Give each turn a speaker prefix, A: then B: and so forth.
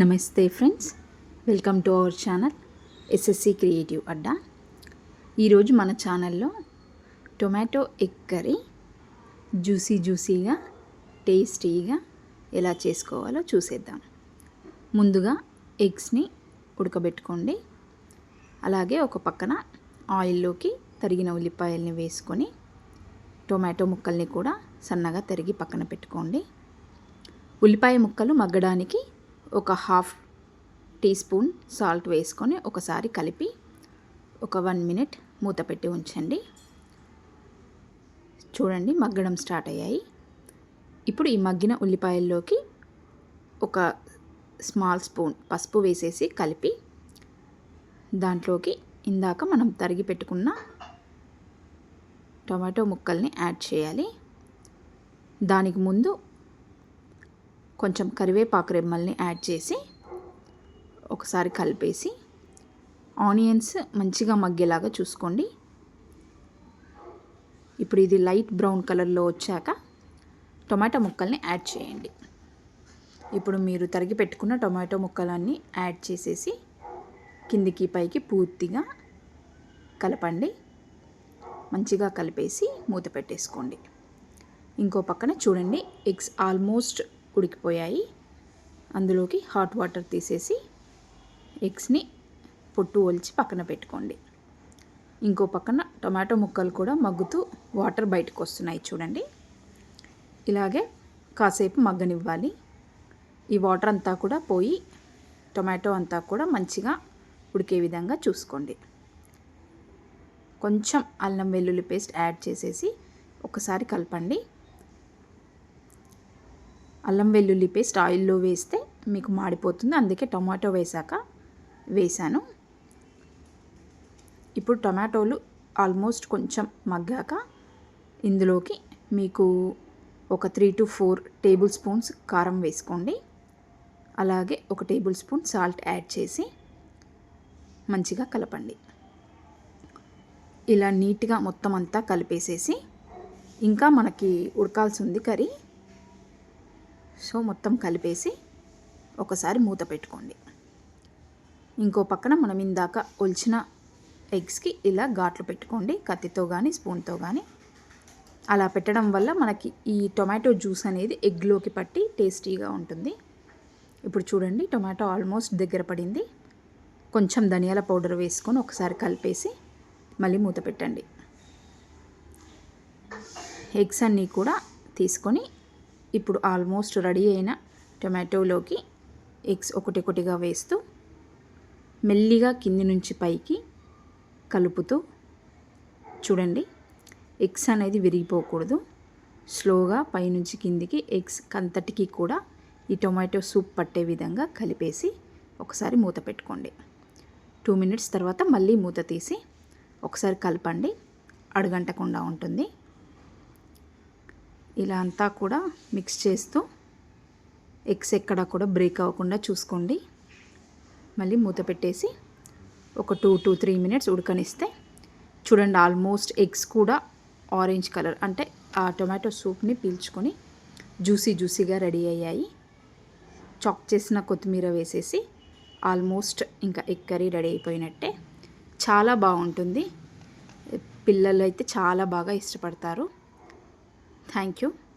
A: నమస్తే friends. Welcome to our channel SSC creative Adda. ఈరోజు మన ఛానల్లో టొమాటో ఎగ్ కర్రీ జ్యూసీ జ్యూసీగా టేస్టీగా ఎలా చేసుకోవాలో చూసేద్దాం. ముందుగా ఎగ్స్ని ఉడకబెట్టుకోండి. అలాగే ఒక పక్కన ఆయిల్లోకి తరిగిన ఉల్లిపాయల్ని వేసుకొని టొమాటో ముక్కల్ని కూడా సన్నగా తరిగి పక్కన పెట్టుకోండి. ఉల్లిపాయ ముక్కలు మగ్గడానికి ఒక హాఫ్ టీ స్పూన్ సాల్ట్ వేసుకొని ఒకసారి కలిపి ఒక వన్ మినిట్ మూత పెట్టి ఉంచండి. చూడండి మగ్గడం స్టార్ట్ అయ్యాయి. ఇప్పుడు ఈ మగ్గిన ఉల్లిపాయల్లోకి ఒక స్మాల్ స్పూన్ పసుపు వేసేసి కలిపి దాంట్లోకి ఇందాక మనం తరిగి పెట్టుకున్న టమాటో ముక్కల్ని యాడ్ చేయాలి. దానికి ముందు కొంచెం కరివేపాకు రెమ్మల్ని యాడ్ చేసి ఒకసారి కలిపేసి ఆనియన్స్ మంచిగా మగ్గేలాగా చూసుకోండి. ఇప్పుడు ఇది లైట్ బ్రౌన్ కలర్లో వచ్చాక టొమాటో ముక్కల్ని యాడ్ చేయండి. ఇప్పుడు మీరు తరిగి పెట్టుకున్న టొమాటో ముక్కలన్నీ యాడ్ చేసేసి కిందికి పైకి పూర్తిగా కలపండి. మంచిగా కలిపేసి మూత పెట్టేసుకోండి. ఇంకో పక్కన చూడండి ఎగ్స్ ఆల్మోస్ట్ ఉడికిపోయాయి. అందులోకి హాట్ వాటర్ తీసేసి ఎగ్స్ని పొట్టు ఒలిచి పక్కన పెట్టుకోండి. ఇంకో పక్కన టొమాటో ముక్కలు కూడా మగ్గుతూ వాటర్ బయటకు వస్తున్నాయి చూడండి. ఇలాగే కాసేపు మగ్గనివ్వాలి. ఈ వాటర్ అంతా కూడా పోయి టొమాటో అంతా కూడా మంచిగా ఉడికే విధంగా చూసుకోండి. కొంచెం అల్లం వెల్లుల్లి పేస్ట్ యాడ్ చేసేసి ఒకసారి కలపండి. అల్లం వెల్లుల్లి పేస్ట్ ఆయిల్లో వేస్తే మీకు మాడిపోతుంది. అందుకే టొమాటో వేసాక వేసాను ఇప్పుడు టొమాటోలు ఆల్మోస్ట్ కొంచెం మగ్గాక ఇందులోకి మీకు ఒక three to four tablespoons కారం వేసుకోండి. అలాగే ఒక టేబుల్ స్పూన్ సాల్ట్ యాడ్ చేసి మంచిగా కలపండి. ఇలా నీట్గా మొత్తం అంతా కలిపేసేసి ఇంకా మనకి ఉడకాల్సి ఉంది కర్రీ. సో మొత్తం కలిపేసి ఒకసారి మూత పెట్టుకోండి. ఇంకో పక్కన మనం ఇందాక ఒలిచిన ఎగ్స్కి ఇలా ఘాట్లు పెట్టుకోండి. కత్తితో కానీ స్పూన్తో కానీ అలా పెట్టడం వల్ల మనకి ఈ టొమాటో జ్యూస్ అనేది ఎగ్లోకి పట్టి టేస్టీగా ఉంటుంది. ఇప్పుడు చూడండి టొమాటో ఆల్మోస్ట్ దగ్గర పడింది. కొంచెం ధనియాల పౌడర్ వేసుకొని ఒకసారి కలిపేసి మళ్ళీ మూత పెట్టండి. ఎగ్స్ అన్నీ కూడా తీసుకొని ఇప్పుడు ఆల్మోస్ట్ రెడీ అయిన టొమాటోలోకి ఎగ్స్ ఒకటి ఒకటిగా వేస్తూ మెల్లిగా కింది నుంచి పైకి కలుపుతూ చూడండి ఎగ్స్ అనేది విరిగిపోకూడదు. స్లోగా పైనుంచి కిందికి ఎగ్స్ కంతటికి కూడా ఈ టొమాటో సూప్ పట్టే విధంగా కలిపేసి ఒకసారి మూత పెట్టుకోండి. టూ మినిట్స్ తర్వాత మళ్ళీ మూత తీసి ఒకసారి కలపండి. అడుగంటకుండా ఉంటుంది. ఇలా అంతా కూడా మిక్స్ చేస్తూ ఎగ్స్ ఎక్కడ కూడా బ్రేక్ అవ్వకుండా చూసుకోండి. మళ్ళీ మూత పెట్టేసి ఒక టూ టూ త్రీ మినిట్స్ ఉడకనిస్తే చూడండి ఆల్మోస్ట్ ఎగ్స్ కూడా ఆరెంజ్ కలర్ అంటే ఆ టొమాటో సూప్ని పీల్చుకొని జ్యూసీ జ్యూసీగా రెడీ అయ్యాయి. చాక్ చేసిన కొత్తిమీర వేసేసి ఆల్మోస్ట్ ఇంకా ఎగ్ కర్రీ రెడీ అయిపోయినట్టే. చాలా బాగుంటుంది. పిల్లలు అయితే చాలా బాగా ఇష్టపడతారు. Thank you.